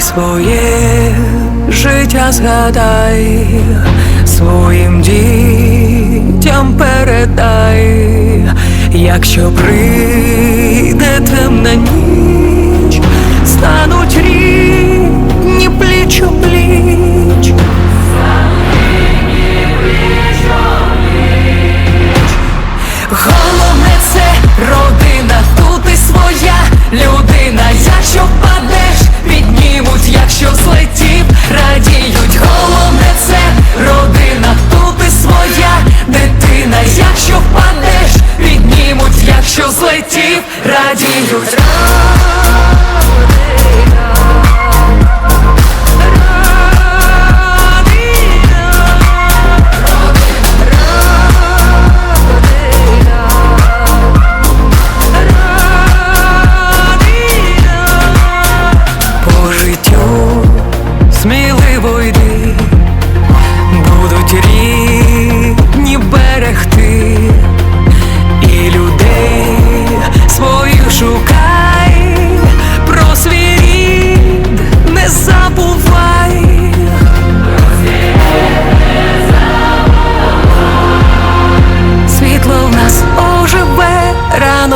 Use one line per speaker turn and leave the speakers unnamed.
Своє життя згадай, своїм дітям передай, якщо прийде злетів, радіють.